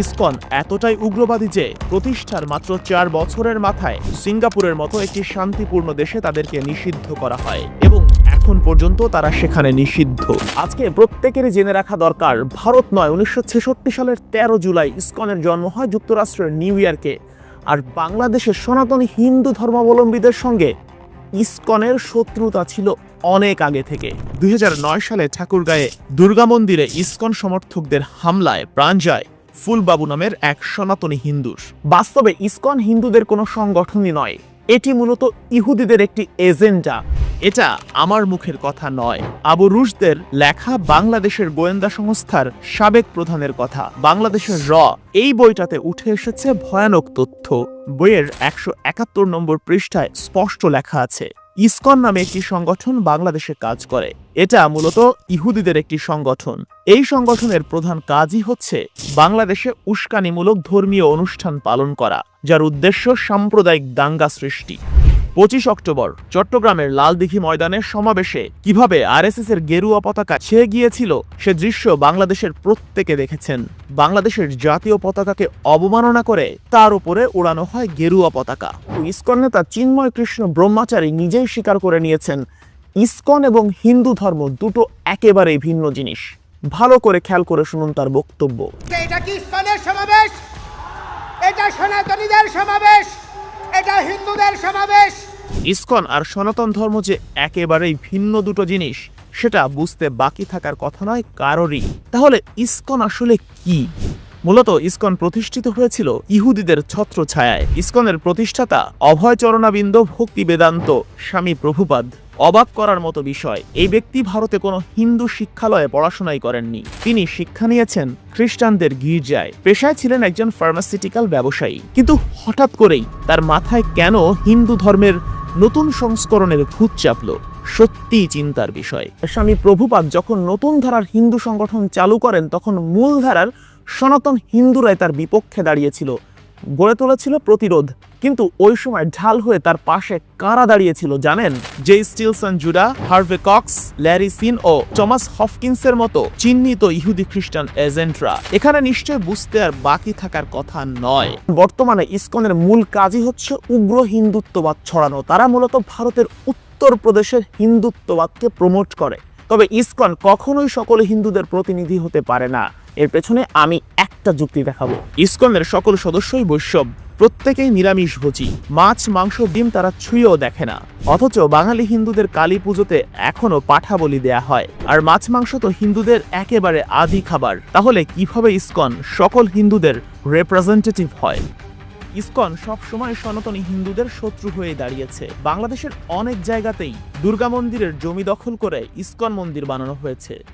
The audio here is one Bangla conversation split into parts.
ইসকন এতটাই উগ্রবাদী যে প্রতিষ্ঠার মাত্র চার বছরের মাথায় সিঙ্গাপুরের মতো একটি শান্তিপূর্ণ দেশে তাদেরকে নিষিদ্ধ করা হয় এবং এখন পর্যন্ত তারা সেখানে নিষিদ্ধ। আজকে প্রত্যেকেরই জেনে রাখা দরকার, ভারত নয়, উনিশশো সালের তেরো জুলাই ইসকনের জন্ম হয় যুক্তরাষ্ট্রের নিউ ইয়র্কে। আর বাংলাদেশের সনাতন হিন্দু ধর্মাবলম্বীদের সঙ্গে ইসকনের শত্রুতা ছিল অনেক আগে থেকে। দুই হাজার নয় সালে ঠাকুরগাঁয়ে দুর্গা মন্দিরে ইসকন সমর্থকদের হামলায় প্রাণ যায় ফুলবাবু নামের এক সনাতনী হিন্দুর। বাস্তবে ইসকন হিন্দুদের কোনো সংগঠনই নয়। এটি মূলত ইহুদিদের একটি এজেন্ডা। এটা আমার মুখের কথা নয়। আবু রুশদের লেখা বাংলাদেশের গোয়েন্দা সংস্থার সাবেক প্রধানের কথা। বাংলাদেশের র, এই বইটাতে উঠে এসেছে ভয়ানক তথ্য। বইয়ের একশো একাত্তর নম্বর পৃষ্ঠায় স্পষ্ট লেখা আছে। ইসকন নামে একটি সংগঠন বাংলাদেশে কাজ করে। এটা মূলত ইহুদিদের একটি সংগঠন। এই সংগঠনের প্রধান কাজই হচ্ছে বাংলাদেশে উস্কানিমূলক ধর্মীয় অনুষ্ঠান পালন করা, যার উদ্দেশ্য সাম্প্রদায়িক দাঙ্গা সৃষ্টি। পঁচিশ অক্টোবর, চট্টগ্রামের লালদিঘি ময়দানের সমাবেশে কীভাবে আরএসএস এর গেরুয়া পতাকা ছেয়ে গিয়েছিল সে দৃশ্য বাংলাদেশের প্রত্যেকে দেখেছেন। বাংলাদেশের জাতীয় পতাকাকে অবমাননা করে তার উপরে উড়ানো হয় গেরুয়া পতাকা। ইস্কন নেতা চিন্ময় কৃষ্ণ ব্রহ্মাচারী নিজেই স্বীকার করে নিয়েছেন, ইস্কন এবং হিন্দু ধর্ম দুটো একেবারেই ভিন্ন জিনিস। ভালো করে খেয়াল করে শুনুন তার বক্তব্য। এটা কি ইস্কনের সমাবেশ? এটা সনাতনীদের সমাবেশ। হিন্দুদের সমাবেশ। ইসকন আর সনাতন ধর্ম যে একেবারেই ভিন্ন দুটো জিনিস, সেটা বুঝতে বাকি থাকার কথা নয় কারোরই। তাহলে ইস্কন আসলে কি? মূলত ইস্কন প্রতিষ্ঠিত হয়েছিল ইহুদিদের ছত্র ছায়ায় ইসকনের প্রতিষ্ঠাতা অভয় চরণাবিন্দ ভক্তি বেদান্ত স্বামী প্রভুপাদ। অবাক করার মতো বিষয়। এই ব্যক্তি ভারতে কোনো হিন্দু শিক্ষালয়ে পড়াশোনাই করেননি। তিনি শিক্ষা নিয়েছেন খ্রিস্টানদের গির্জায়। পেশায় ছিলেন একজন ফার্মাসিউটিক্যাল ব্যবসায়ী। কিন্তু হঠাৎ করেই তার মাথায় কেন হিন্দু ধর্মের নতুন সংস্করণের ভূত চাপল? সত্যিই চিন্তার বিষয়। স্বামী প্রভুপাদ যখন নতুন ধারার হিন্দু সংগঠন চালু করেন, তখন মূল ধারার সনাতন হিন্দুরাই তার বিপক্ষে দাঁড়িয়েছিল। গড়ে তুলেছিল প্রতিরোধ। কিন্তু ওই সময় ঢাল হয়ে তার পাশে কারা দাঁড়িয়েছিল জানেন? J Stillson Judah, Harvey Cox, Larry Shinn ও টমাস হফকিন্সের মতো চিহ্নিত ইহুদি খ্রিস্টান এজেন্টরা। এখানে নিশ্চয় বুঝতে আর বাকি থাকার কথা নয়। বর্তমানে ইসকনের মূল কাজই হচ্ছে উগ্র হিন্দুত্ববাদ ছড়ানো। তারা মূলত ভারতের উত্তরপ্রদেশের হিন্দুত্ববাদকে প্রমোট করে। তবে ইসকন কখনোই সকল হিন্দুদের প্রতিনিধি হতে পারে না। এর পেছনে আমি একটা যুক্তি দেখাবো। ইসকনের সকল সদস্যই বৈষ্ণব। প্রত্যেকেই নিরামিষ ভোজি। মাছ, মাংস, ডিম তারা ছুঁয়েও দেখে না। অথচ বাঙালি হিন্দুদের কালী পুজোতে এখনও পাঠা বলি দেয়া হয়। আর মাছ, মাংস তো হিন্দুদের একেবারে আদি খাবার। তাহলে কীভাবে ইসকন সকল হিন্দুদের রিপ্রেজেন্টেটিভ হয়? ইসকন সবসময় সনাতনী হিন্দুদের শত্রু হয়ে দাঁড়িয়েছে। বাংলাদেশের অনেক জায়গাতেই দুর্গা মন্দিরের জমি দখল করে ইসকন মন্দির বানানো হয়েছে।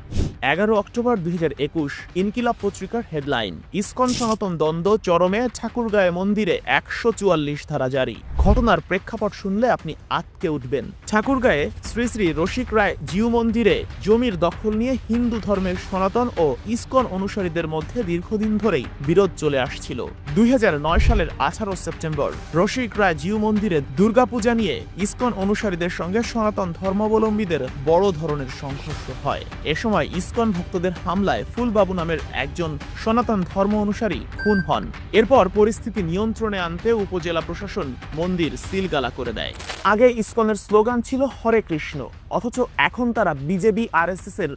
এগারো অক্টোবর দুই হাজার একুশ, ইনকিলাব পত্রিকার হেডলাইন, ইস্কন সনাতন দ্বন্দ্ব, চরমে ঠাকুরগাঁয়ে মন্দিরে একশো চুয়াল্লিশ ধারা জারি। ঘটনার প্রেক্ষাপট শুনলে আপনি আটকে উঠবেন। ঠাকুরগাঁয়ে শ্রী শ্রী রসিক রায় জিউ মন্দিরে জমির দখল নিয়ে হিন্দু ধর্মের সনাতন ও ইস্কন অনুসারীদের মধ্যে দীর্ঘদিন ধরেই বিরোধ চলে আসছিল। দুই সালের আঠারো সেপ্টেম্বর। রসিক রায় জিউ মন্দিরে দুর্গাপূজা নিয়ে ইসকন অনুসারীদের সঙ্গে সনাতন ধর্মাবলম্বীদের বড় ধরনের সংঘর্ষ হয়। এ সময় ইসকন ভক্তদের হামলায় ফুলবাবু নামের একজন সনাতন ধর্ম অনুসারী খুন হন। এরপর পরিস্থিতি নিয়ন্ত্রণে আনতে উপজেলা প্রশাসন মন্দির সিলগালা করে দেয়। আগে ইসকনের স্লোগান ছিল হরে কৃষ্ণ, অথচ এখন তারা বিজেপি আরএসএস এর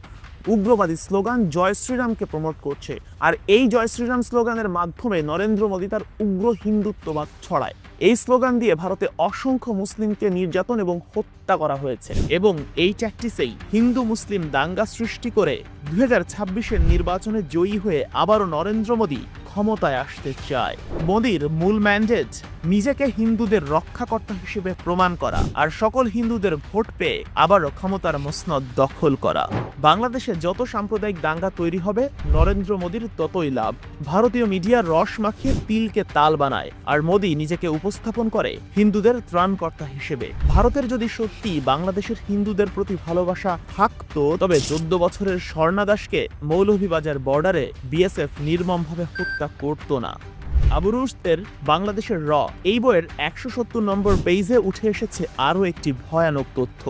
উগ্রবাদী স্লোগান জয় শ্রীরামকে প্রমোট করছে। আর এই জয় শ্রীরাম স্লোগানের মাধ্যমে নরেন্দ্র মোদী তার উগ্র হিন্দুত্ববাদ ছড়ায়। এই স্লোগান দিয়ে ভারতে অসংখ্য মুসলিমকে নির্যাতন এবং হত্যা করা হয়েছে। এবং এই চ্যাক্টিসেই হিন্দু মুসলিম দাঙ্গা সৃষ্টি করে দু হাজার নির্বাচনে জয়ী হয়ে আবারও নরেন্দ্র মোদী ক্ষমতায় আসতে চায়। মোদীর মূল ম্যান্ডেট নিজেকে হিন্দুদের রক্ষাকর্তা হিসেবে প্রমাণ করা আর সকল হিন্দুদের ভোট পেয়ে আবারও ক্ষমতার মসনদ দখল করা। বাংলাদেশে যত সাম্প্রদায়িক দাঙ্গা তৈরি হবে, নরেন্দ্র মোদীর ততই লাভ। ভারতীয় মিডিয়া রস মাখিয়ে তিলকে তাল বানায় আর মোদী নিজেকে উপস্থাপন করে হিন্দুদের ত্রাণকর্তা হিসেবে। ভারতের যদি সত্যি বাংলাদেশের হিন্দুদের প্রতি ভালোবাসা থাকতো, তবে চোদ্দ বছরের স্বর্ণাদাসকে মৌলভীবাজার বর্ডারে বিএসএফ নির্মমভাবে হত্যা করতো না। আবুরুসদের বাংলাদেশের র এই বইয়ের একশো সত্তর নম্বর পেইজে উঠে এসেছে আরও একটি ভয়ানক তথ্য।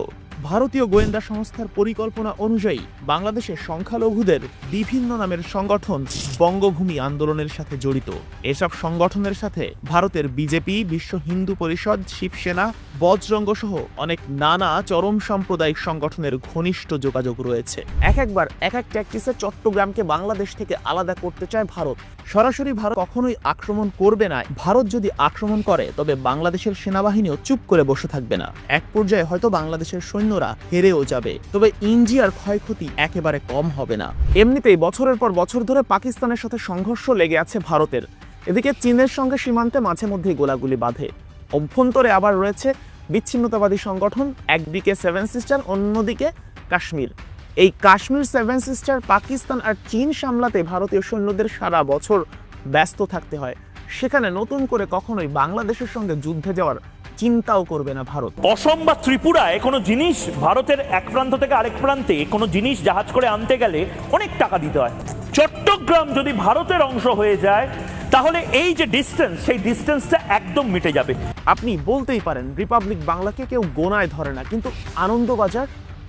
ভারতীয় গোয়েন্দা সংস্থার পরিকল্পনা অনুযায়ী বাংলাদেশের সংখ্যালঘুদের বিভিন্ন নামের সংগঠন বঙ্গভূমি আন্দোলনের সাথে জড়িত। এসব সংগঠনের সাথে ভারতের বিজেপি, বিশ্ব হিন্দু পরিষদ, শিবসেনা বজরঙ্গ সহ অনেক নানা চরম সাম্প্রদায়িক সংগঠনের ঘনিষ্ঠ যোগাযোগ রয়েছে। এক একবার, এক এক ট্যাকটিসে চট্টগ্রামকে বাংলাদেশ থেকে আলাদা করতে চায় ভারত। সরাসরি ভারত কখনোই আক্রমণ করবে না। ভারত যদি আক্রমণ করে, তবে বাংলাদেশের সেনাবাহিনীও চুপ করে বসে থাকবে না। এক পর্যায়ে হয়তো বাংলাদেশের সৈন্যরা হেরেও যাবে। তবে ইন্ডিয়ার ক্ষয়ক্ষতি একেবারে কম হবে না। এমনিতেই বছরের পর বছর ধরে পাকিস্তানের সাথে সংঘর্ষ লেগে আছে ভারতের। এদিকে চীনের সঙ্গে সীমান্তে মাঝে মধ্যেই গোলাগুলি বাঁধে। অভ্যন্তরে আবার রয়েছে বিচ্ছিন্নতাবাদী সংগঠন, একদিকে সেভেন সিস্টার, অন্যদিকে কাশ্মীর। এই কাশ্মীর সেভেন সিস্টার, পাকিস্তান আর চীন সামলাতে ভারতীয় সৈন্যদের সারা বছর ব্যস্ত থাকতে হয়। সেখানে নতুন করে কখনোই বাংলাদেশের সঙ্গে যুদ্ধে যাওয়ার চিন্তাও করবে না ভারত। অসম বা ত্রিপুরায় কোনো জিনিস ভারতের এক প্রান্ত থেকে আরেক প্রান্তে কোনো জিনিস জাহাজ করে আনতে গেলে অনেক টাকা দিতে হয়। চট্টগ্রাম যদি ভারতের অংশ হয়ে যায় তাহলে এই যে ডিস্টেন্স সেই ডিস্টেন্সটা একদম মিটে যাবে। আপনি বলতেই পারেন রিপাবলিক বাংলাকে কেউ গোনায় ধরে না কিন্তু আনন্দবাজার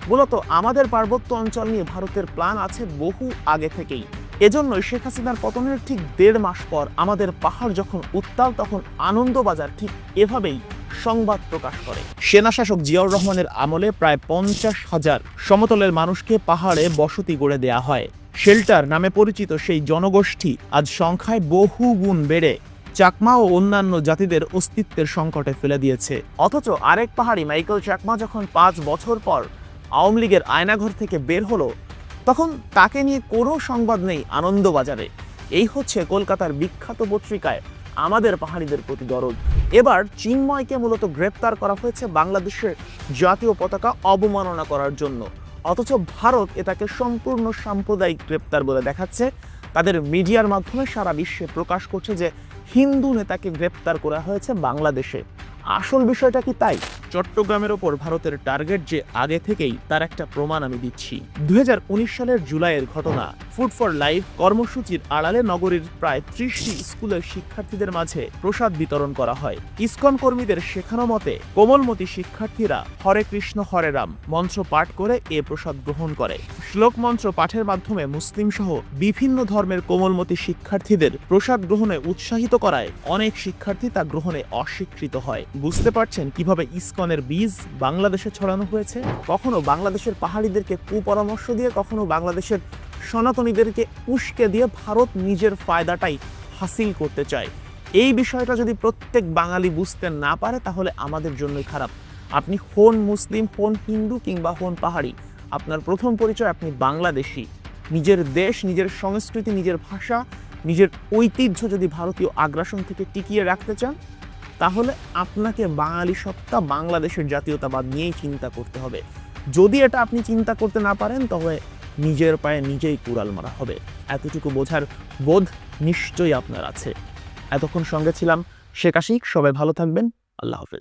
মূলত আমাদের পার্বত্য অঞ্চল নিয়ে ভারতের প্ল্যান আছে বহু আগে থেকেই। এজন্যই শেখ হাসিনার পতনের ঠিক দেড় মাস পর আমাদের পাহাড় যখন উত্তাল তখন আনন্দবাজার ঠিক এভাবেই সংবাদ প্রকাশ করে। সেনা শাসক জিয়াউর রহমানের আমলে প্রায় পঞ্চাশ হাজার সমতলের মানুষকে পাহাড়ে বসতি গড়ে দেয়া হয়। শেল্টার নামে পরিচিত সেই জনগোষ্ঠী আজ সংখ্যায় বহু গুণ বেড়ে চাকমা ও অন্যান্য জাতিদের অস্তিত্বের সংকটে ফেলে দিয়েছে। অথচ আরেক পাহাড়ি মাইকেল চাকমা যখন পাঁচ বছর পর আওয়ামী লীগের আয়নাঘর থেকে বের হলো, তখন তাকে নিয়ে কোনো সংবাদ নেই আনন্দবাজারে। এই হচ্ছে কলকাতার বিখ্যাত পত্রিকায় আমাদের পাহাড়িদের প্রতি দরদ। এবার চিন্ময়কে মূলত গ্রেপ্তার করা হয়েছে বাংলাদেশের জাতীয় পতাকা অবমাননা করার জন্য। অথচ ভারত এটাকে সম্পূর্ণ সাম্প্রদায়িক গ্রেপ্তার বলে দেখাচ্ছে। তাদের মিডিয়ার মাধ্যমে সারা বিশ্বে প্রকাশ করছে যে হিন্দু নেতাকে গ্রেপ্তার করা হয়েছে বাংলাদেশে। আসল বিষয়টা কি তাই? চট্টগ্রামের ওপর ভারতের টার্গেট যে আগে থেকেই তার একটা প্রমাণ আমি দিচ্ছি। দু হাজার উনিশ সালের জুলাইয়ের ঘটনা ফুড ফর লাইফ কর্মসূচির আড়ালে নগরীর প্রায় ত্রিশটি স্কুলের শিক্ষার্থীদের মাঝে প্রসাদ বিতরণ করা হয়। ইস্কন কর্মীদের শেখানো মতে, কোমলমতি শিক্ষার্থীরা হরে কৃষ্ণ, হরে রাম মন্ত্র পাঠ করে এ প্রসাদ গ্রহণ করে। শ্লোক মন্ত্র পাঠের মাধ্যমে মুসলিম সহ বিভিন্ন ধর্মের কোমলমতি শিক্ষার্থীদের প্রসাদ গ্রহণে উৎসাহিত করায় অনেক শিক্ষার্থী তা গ্রহণে অস্বীকৃত হয়। বুঝতে পারছেন কীভাবে ইসকনের বীজ বাংলাদেশে ছড়ানো হয়েছে? কখনো বাংলাদেশের পাহাড়িদেরকে কুপরামর্শ দিয়ে, কখনো বাংলাদেশের সনাতনীদেরকে উস্কে দিয়ে ভারত নিজের ফায়দাটাই হাসিল করতে চায়। এই বিষয়টা যদি প্রত্যেক বাঙালি বুঝতে না পারে, তাহলে আমাদের জন্যই খারাপ। আপনি হন মুসলিম, হন হিন্দু কিংবা হন পাহাড়ি আপনার প্রথম পরিচয়, আপনি বাংলাদেশি। নিজের দেশ, নিজের সংস্কৃতি, নিজের ভাষা, নিজের ঐতিহ্য যদি ভারতীয় আগ্রাসন থেকে টিকিয়ে রাখতে চান, তাহলে আপনাকে বাঙালি সত্তা বাংলাদেশের জাতীয়তাবাদ নিয়েই চিন্তা করতে হবে। যদি এটা আপনি চিন্তা করতে না পারেন তবে নিজের পায়ে নিজেই কুড়াল মারা হবে। এতটুকু বোঝার বোধ নিশ্চয়ই আপনার আছে। এতক্ষণ সঙ্গে ছিলাম শেখ আশিক, সবাই ভালো থাকবেন। আল্লাহ হাফেজ।